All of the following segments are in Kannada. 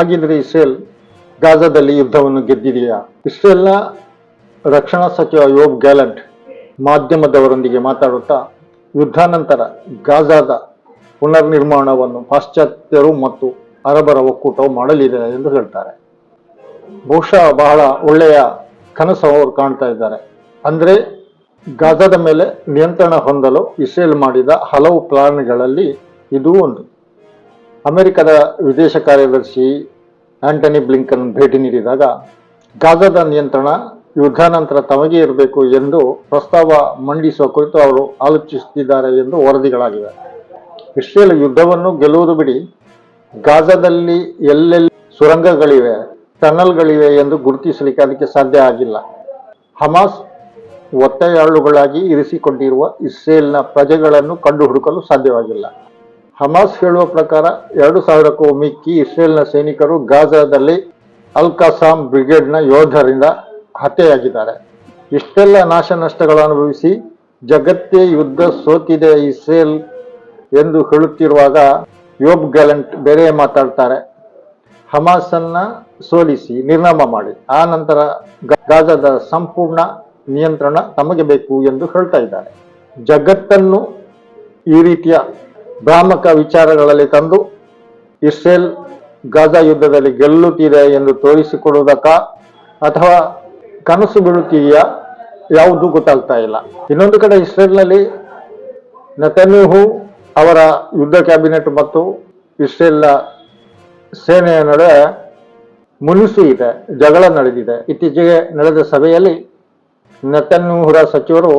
ಹಾಗಿದ್ರೆ ಇಸ್ರೇಲ್ ಗಾಜಾದಲ್ಲಿ ಯುದ್ಧವನ್ನು ಗೆದ್ದಿದೆಯಾ? ಇಸ್ರೇಲ್ನ ರಕ್ಷಣಾ ಸಚಿವ ಯೋಬ್ ಗ್ಯಾಲಂಟ್ ಮಾಧ್ಯಮದವರೊಂದಿಗೆ ಮಾತಾಡುತ್ತಾ, ಯುದ್ಧಾನಂತರ ಗಾಜಾದ ಪುನರ್ನಿರ್ಮಾಣವನ್ನು ಪಾಶ್ಚಾತ್ಯರು ಮತ್ತು ಅರಬರ ಒಕ್ಕೂಟವು ಮಾಡಲಿದೆ ಎಂದು ಹೇಳ್ತಾರೆ. ಬಹುಶಃ ಬಹಳ ಒಳ್ಳೆಯ ಕನಸು ಅವರು ಕಾಣ್ತಾ ಇದ್ದಾರೆ. ಅಂದ್ರೆ ಗಾಜಾದ ಮೇಲೆ ನಿಯಂತ್ರಣ ಹೊಂದಲು ಇಸ್ರೇಲ್ ಮಾಡಿದ ಹಲವು ಪ್ಲಾನ್ಗಳಲ್ಲಿ ಇದು ಒಂದು. ಅಮೆರಿಕದ ವಿದೇಶ ಕಾರ್ಯದರ್ಶಿ ಆಂಟನಿ ಬ್ಲಿಂಕನ್ ಭೇಟಿ ನೀಡಿದಾಗ, ಗಾಜಾದ ನಿಯಂತ್ರಣ ಯುದ್ಧಾನಂತರ ತಮಗೆ ಇರಬೇಕು ಎಂದು ಪ್ರಸ್ತಾವ ಮಂಡಿಸುವ ಕುರಿತು ಅವರು ಆಲೋಚಿಸುತ್ತಿದ್ದಾರೆ ಎಂದು ವರದಿಗಳಾಗಿವೆ. ಇಸ್ರೇಲ್ ಯುದ್ಧವನ್ನು ಗೆಲ್ಲುವುದು ಬಿಡಿ, ಗಾಜಾದಲ್ಲಿ ಎಲ್ಲೆಲ್ಲಿ ಸುರಂಗಗಳಿವೆ, ಟನಲ್ಗಳಿವೆ ಎಂದು ಗುರುತಿಸಲಿಕ್ಕೆ ಅದಕ್ಕೆ ಸಾಧ್ಯ ಆಗಿಲ್ಲ. ಹಮಾಸ್ ಒತ್ತೆಯಾಳುಗಳಾಗಿ ಇರಿಸಿಕೊಂಡಿರುವ ಇಸ್ರೇಲ್ನ ಪ್ರಜೆಗಳನ್ನು ಕಂಡುಹುಡುಕಲು ಸಾಧ್ಯವಾಗಿಲ್ಲ. ಹಮಾಸ್ ಹೇಳುವ ಪ್ರಕಾರ ಎರಡು ಸಾವಿರಕ್ಕೂ ಮಿಕ್ಕಿ ಇಸ್ರೇಲ್ನ ಸೈನಿಕರು ಗಾಜಾದಲ್ಲಿ ಅಲ್ ಕಸಾಮ್ ಬ್ರಿಗೇಡ್ನ ಯೋಧರಿಂದ ಹತ್ಯೆಯಾಗಿದ್ದಾರೆ. ಇಷ್ಟೆಲ್ಲ ನಾಶ ನಷ್ಟಗಳು ಅನುಭವಿಸಿ ಜಗತ್ತೇ ಯುದ್ಧ ಸೋತಿದೆ ಇಸ್ರೇಲ್ ಎಂದು ಹೇಳುತ್ತಿರುವಾಗ ಯೋಬ್ ಗ್ಯಾಲೆಂಟ್ ಬೇರೆ ಮಾತಾಡ್ತಾರೆ. ಹಮಾಸನ್ನ ಸೋಲಿಸಿ ನಿರ್ನಾಮ ಮಾಡಿ. ಆ ನಂತರ ಗಾಜಾದ ಸಂಪೂರ್ಣ ನಿಯಂತ್ರಣ ತಮಗೆ ಬೇಕು ಎಂದು ಹೇಳ್ತಾ ಇದ್ದಾರೆ. ಜಗತ್ತನ್ನು ಈ ರೀತಿಯ ಭ್ರಾಮಕ ವಿಚಾರಗಳಲ್ಲಿ ತಂದು ಇಸ್ರೇಲ್ ಗಾಜಾ ಯುದ್ಧದಲ್ಲಿ ಗೆಲ್ಲುತ್ತಿದೆ ಎಂದು ತೋರಿಸಿಕೊಡುವುದಕ್ಕ ಅಥವಾ ಕನಸು ಬಿಡುತ್ತೀಯಾ ಯಾವುದು ಗೊತ್ತಾಗ್ತಾ ಇಲ್ಲ. ಇನ್ನೊಂದು ಕಡೆ ಇಸ್ರೇಲ್ನಲ್ಲಿ ನತನ್ಯೂಹು ಅವರ ಯುದ್ಧ ಕ್ಯಾಬಿನೆಟ್ ಮತ್ತು ಇಸ್ರೇಲ್ನ ಸೇನೆಯ ನಡುವೆ ಮುನಿಸು ಇದೆ, ಜಗಳ ನಡೆದಿದೆ. ಇತ್ತೀಚೆಗೆ ನಡೆದ ಸಭೆಯಲ್ಲಿ ನತನ್ಯೂಹುರ ಸಚಿವರು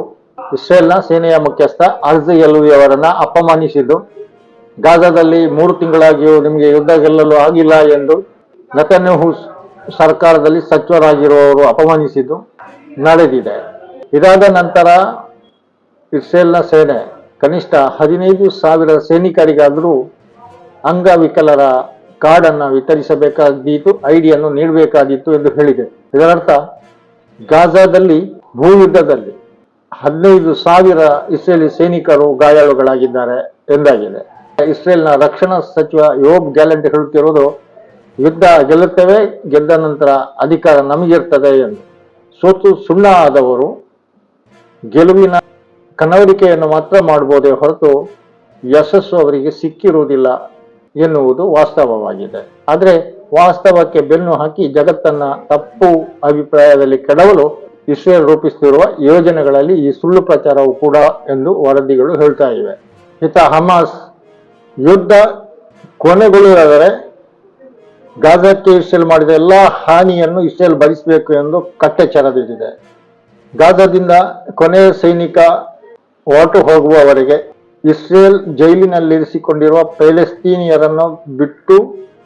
ಇಸ್ರೇಲ್ನ ಸೇನೆಯ ಮುಖ್ಯಸ್ಥ ಅರ್ಜ್ ಎಲ್ವಿ ಅವರನ್ನ ಅಪಮಾನಿಸಿದ್ದು. ಗಾಜಾದಲ್ಲಿ ಮೂರು ತಿಂಗಳಾಗಿಯೂ ನಿಮಗೆ ಯುದ್ಧ ಗೆಲ್ಲಲು ಆಗಿಲ್ಲ ಎಂದು ನತನ್ಯಹು ಸರ್ಕಾರದಲ್ಲಿ ಸಚಿವರಾಗಿರುವವರು ಅಪಮಾನಿಸಿದ್ದು ನಡೆದಿದೆ. ಇದಾದ ನಂತರ ಇಸ್ರೇಲ್ನ ಸೇನೆ ಕನಿಷ್ಠ ಹದಿನೈದು ಸಾವಿರ ಸೈನಿಕರಿಗಾದರೂ ಅಂಗವಿಕಲರ ಕಾರ್ಡನ್ನು ವಿತರಿಸಬೇಕಾದೀತು ಐಡಿಯನ್ನು ನೀಡಬೇಕಾದೀತು ಎಂದು ಹೇಳಿದೆ. ಇದರರ್ಥ, ಗಾಜಾದಲ್ಲಿ ಭೂಯುದ್ಧದಲ್ಲಿ ಹದಿನೈದು ಸಾವಿರ ಇಸ್ರೇಲಿ ಸೈನಿಕರು ಗಾಯಾಳುಗಳಾಗಿದ್ದಾರೆ ಎಂದಾಗಿದೆ. ಇಸ್ರೇಲ್ನ ರಕ್ಷಣಾ ಸಚಿವ ಯೋಬ್ ಗ್ಯಾಲೆಂಟ್ ಹೇಳುತ್ತಿರುವುದು, ಯುದ್ಧ ಗೆಲ್ಲುತ್ತೇವೆ, ಗೆದ್ದ ನಂತರ ಅಧಿಕಾರ ನಮಗಿರ್ತದೆ ಎಂದು. ಸೋತು ಸುಣ್ಣ ಆದವರು ಗೆಲುವಿನ ಕನವರಿಕೆಯನ್ನು ಮಾತ್ರ ಮಾಡಬಹುದೇ ಹೊರತು ಯಶಸ್ಸು ಅವರಿಗೆ ಸಿಕ್ಕಿರುವುದಿಲ್ಲ ಎನ್ನುವುದು ವಾಸ್ತವವಾಗಿದೆ. ಆದರೆ ವಾಸ್ತವಕ್ಕೆ ಬೆನ್ನು ಹಾಕಿ ಜಗತ್ತನ್ನ ತಪ್ಪು ಅಭಿಪ್ರಾಯದಲ್ಲಿ ಕೆಡವಲು ಇಸ್ರೇಲ್ ರೂಪಿಸುತ್ತಿರುವ ಯೋಜನೆಗಳಲ್ಲಿ ಈ ಸುಳ್ಳು ಪ್ರಚಾರವು ಕೂಡ ಎಂದು ವರದಿಗಳು ಹೇಳ್ತಾ ಇವೆ. ಇತ ಹಮಾಸ್ ಯುದ್ಧ ಕೊನೆಗೊಳ್ಳುವುದಾದರೆ ಗಾಜಾಕ್ಕೆ ಇಸ್ರೇಲ್ ಮಾಡಿದ ಎಲ್ಲ ಹಾನಿಯನ್ನು ಇಸ್ರೇಲ್ ಭರಿಸಬೇಕು ಎಂದು ಕಟ್ಟೆಚ್ಚರದಿದೆ ಗಾಜಾದಿಂದ ಕೊನೆಯ ಸೈನಿಕ ಹೊರಟು ಹೋಗುವವರೆಗೆ ಇಸ್ರೇಲ್ ಜೈಲಿನಲ್ಲಿರಿಸಿಕೊಂಡಿರುವ ಪ್ಯಾಲೆಸ್ತೀನಿಯರನ್ನು ಬಿಟ್ಟು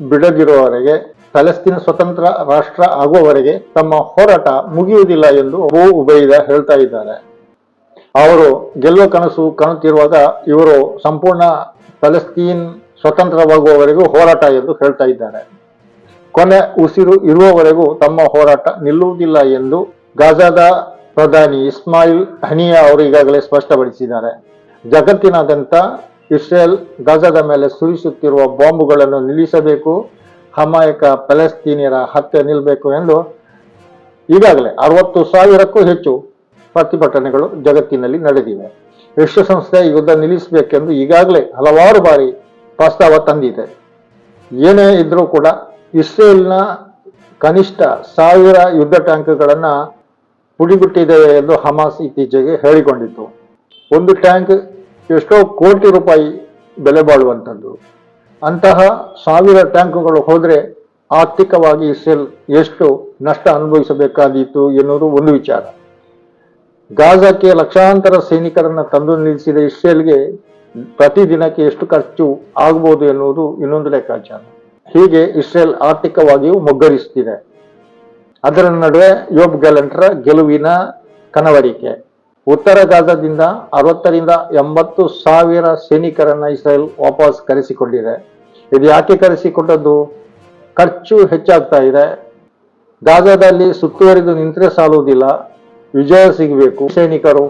ಬಿಡದಿರುವವರೆಗೆ ಪ್ಯಾಲೆಸ್ತೀನ್ ಸ್ವತಂತ್ರ ರಾಷ್ಟ್ರ ಆಗುವವರೆಗೆ ತಮ್ಮ ಹೋರಾಟ ಮುಗಿಯುವುದಿಲ್ಲ ಎಂದು ಅಬೂ ಉಬೈದ ಹೇಳ್ತಾ ಇದ್ದಾರೆ. ಅವರು ಗೆಲ್ಲುವ ಕನಸು ಕಾಣುತ್ತಿರುವಾಗ ಇವರು ಸಂಪೂರ್ಣ ಪ್ಯಾಲೆಸ್ತೀನ್ ಸ್ವತಂತ್ರವಾಗುವವರೆಗೂ ಹೋರಾಟ ಎಂದು ಹೇಳ್ತಾ ಇದ್ದಾರೆ. ಕೊನೆ ಉಸಿರು ಇರುವವರೆಗೂ ತಮ್ಮ ಹೋರಾಟ ನಿಲ್ಲುವುದಿಲ್ಲ ಎಂದು ಗಾಜಾದ ಪ್ರಧಾನಿ ಇಸ್ಮಾಯಿಲ್ ಹನಿಯಾ ಅವರು ಈಗಾಗಲೇ ಸ್ಪಷ್ಟಪಡಿಸಿದ್ದಾರೆ. ಜಗತ್ತಿನಾದ್ಯಂತ ಇಸ್ರೇಲ್ ಗಾಜಾದ ಮೇಲೆ ಸುರಿಸುತ್ತಿರುವ ಬಾಂಬುಗಳನ್ನು ನಿಲ್ಲಿಸಬೇಕು ಹಮಾಯಕ ಪ್ಯಾಲೆಸ್ತೀನಿಯರ ಹತ್ಯೆ ನಿಲ್ಲಬೇಕು ಎಂದು ಈಗಾಗಲೇ ಅರವತ್ತು ಸಾವಿರಕ್ಕೂ ಹೆಚ್ಚು ಪ್ರತಿಭಟನೆಗಳು ಜಗತ್ತಿನಲ್ಲಿ ನಡೆದಿವೆ. ವಿಶ್ವಸಂಸ್ಥೆ ಯುದ್ಧ ನಿಲ್ಲಿಸಬೇಕೆಂದು ಈಗಾಗಲೇ ಹಲವಾರು ಬಾರಿ ಪ್ರಸ್ತಾವ ತಂದಿದೆ. ಏನೇ ಇದ್ರೂ ಕೂಡ ಇಸ್ರೇಲ್ನ ಕನಿಷ್ಠ ಸಾವಿರ ಯುದ್ಧ ಟ್ಯಾಂಕ್ಗಳನ್ನು ಪುಡಿಬಿಟ್ಟಿದ್ದೇವೆ ಎಂದು ಹಮಾಸ್ ಇತ್ತೀಚೆಗೆ ಹೇಳಿಕೊಂಡಿತ್ತು. ಒಂದು ಟ್ಯಾಂಕ್ ಎಷ್ಟೋ ಕೋಟಿ ರೂಪಾಯಿ ಬೆಲೆ ಬಾಳುವಂಥದ್ದು. ಅಂತಹ ಸಾವಿರ ಟ್ಯಾಂಕುಗಳು ಹೋದರೆ ಆರ್ಥಿಕವಾಗಿ ಇಸ್ರೇಲ್ ಎಷ್ಟು ನಷ್ಟ ಅನುಭವಿಸಬೇಕಾದೀತು ಎನ್ನುವುದು ಒಂದು ವಿಚಾರ. ಗಾಜಾಕ್ಕೆ ಲಕ್ಷಾಂತರ ಸೈನಿಕರನ್ನು ತಂದು ನಿಲ್ಲಿಸಿದ ಇಸ್ರೇಲ್ಗೆ ಪ್ರತಿದಿನಕ್ಕೆ ಎಷ್ಟು ಖರ್ಚು ಆಗಬಹುದು ಎನ್ನುವುದು ಇನ್ನೊಂದು ಲೆಕ್ಕಾಚಾರ. ಹೀಗೆ ಇಸ್ರೇಲ್ ಆರ್ಥಿಕವಾಗಿಯೂ ಮುಗ್ಗರಿಸುತ್ತಿದೆ ಅದರ ನಡುವೆ ಯೋಬ್ ಗ್ಯಾಲೆಂಟ್ರ ಗೆಲುವಿನ ಕನವರಿಕೆ. ಉತ್ತರ ಗಾಜಾದಿಂದ ಅರವತ್ತರಿಂದ ಎಂಬತ್ತು ಸಾವಿರ ಸೈನಿಕರನ್ನ ಇಸ್ರೇಲ್ ವಾಪಸ್ ಕರೆಸಿಕೊಂಡಿದೆ. ಇದು ಯಾಕೆ ಕರೆಸಿಕೊಂಡದ್ದು ಖರ್ಚು ಹೆಚ್ಚಾಗ್ತಾ ಇದೆ. ಗಾಜಾದಲ್ಲಿ ಸುತ್ತುವರಿದು ನಿಂತರೆ ಸಾಲುವುದಿಲ್ಲ. ವಿಜಯ ಸಿಗಬೇಕು. ಸೈನಿಕರು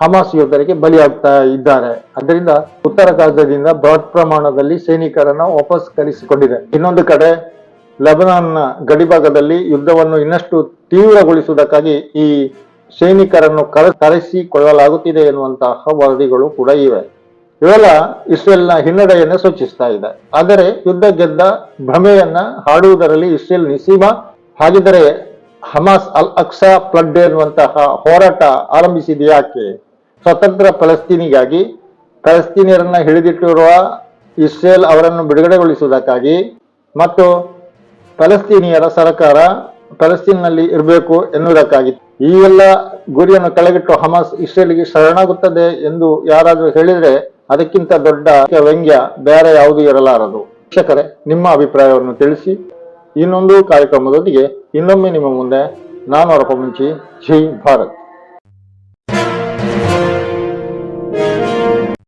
ಹಮಾಸ್ ಯೋಧರಿಗೆ ಬಲಿಯಾಗ್ತಾ ಇದ್ದಾರೆ. ಅದರಿಂದ ಉತ್ತರ ಗಾಜಾದಿಂದ ಬೃಹತ್ ಪ್ರಮಾಣದಲ್ಲಿ ಸೈನಿಕರನ್ನ ವಾಪಸ್ ಕರೆಸಿಕೊಂಡಿದೆ. ಇನ್ನೊಂದು ಕಡೆ ಲೆಬನಾನ್ನ ಗಡಿಭಾಗದಲ್ಲಿ ಯುದ್ಧವನ್ನು ಇನ್ನಷ್ಟು ತೀವ್ರಗೊಳಿಸುವುದಕ್ಕಾಗಿ ಈ ಸೈನಿಕರನ್ನು ಕರ ಕರೆಸಿಕೊಳ್ಳಲಾಗುತ್ತಿದೆ ಎನ್ನುವಂತಹ ವರದಿಗಳು ಕೂಡ ಇವೆ. ಇವೆಲ್ಲ ಇಸ್ರೇಲ್ನ ಹಿನ್ನಡೆಯನ್ನು ಸೂಚಿಸ್ತಾ ಇದೆ. ಆದರೆ ಯುದ್ಧ ಗೆದ್ದ ಭ್ರಮೆಯನ್ನ ಹಾಡುವುದರಲ್ಲಿ ಇಸ್ರೇಲ್ ನಿಸೀಮ. ಹಾಗಿದ್ದರೆ ಹಮಾಸ್ ಅಲ್ ಅಕ್ಸಾ ಫ್ಲಡ್ ಎನ್ನುವಂತಹ ಹೋರಾಟ ಆರಂಭಿಸಿದ ಯಾಕೆ? ಸ್ವತಂತ್ರ ಫಲಸ್ತೀನಿಗಾಗಿ ಫಲಸ್ತೀನಿಯರನ್ನ ಹಿಡಿದಿಟ್ಟಿರುವ ಇಸ್ರೇಲ್ ಅವರನ್ನು ಬಿಡುಗಡೆಗೊಳಿಸುವುದಕ್ಕಾಗಿ ಮತ್ತು ಫಲಸ್ತೀನಿಯರ ಸರ್ಕಾರ ಫಲಸ್ತೀನ್ನಲ್ಲಿ ಇರಬೇಕು ಎನ್ನುವುದಕ್ಕಾಗಿ. ಈ ಎಲ್ಲ ಗುರಿಯನ್ನು ಕೆಳಗಿಟ್ಟು ಹಮಾಸ್ ಇಸ್ರೇಲ್ಗೆ ಶರಣಾಗುತ್ತದೆ ಎಂದು ಯಾರಾದರೂ ಹೇಳಿದ್ರೆ ಅದಕ್ಕಿಂತ ದೊಡ್ಡ ವ್ಯಂಗ್ಯ ಬೇರೆ ಯಾವುದೂ ಇರಲಾರದು. ಶಿಕ್ಷಕರೇ ನಿಮ್ಮ ಅಭಿಪ್ರಾಯವನ್ನು ತಿಳಿಸಿ. ಇನ್ನೊಂದು ಕಾರ್ಯಕ್ರಮದೊಂದಿಗೆ ಇನ್ನೊಮ್ಮೆ ನಿಮ್ಮ ಮುಂದೆ ನಾನು ಅವರ ಮುಂಚಿ ಜೈ ಭಾರತ್.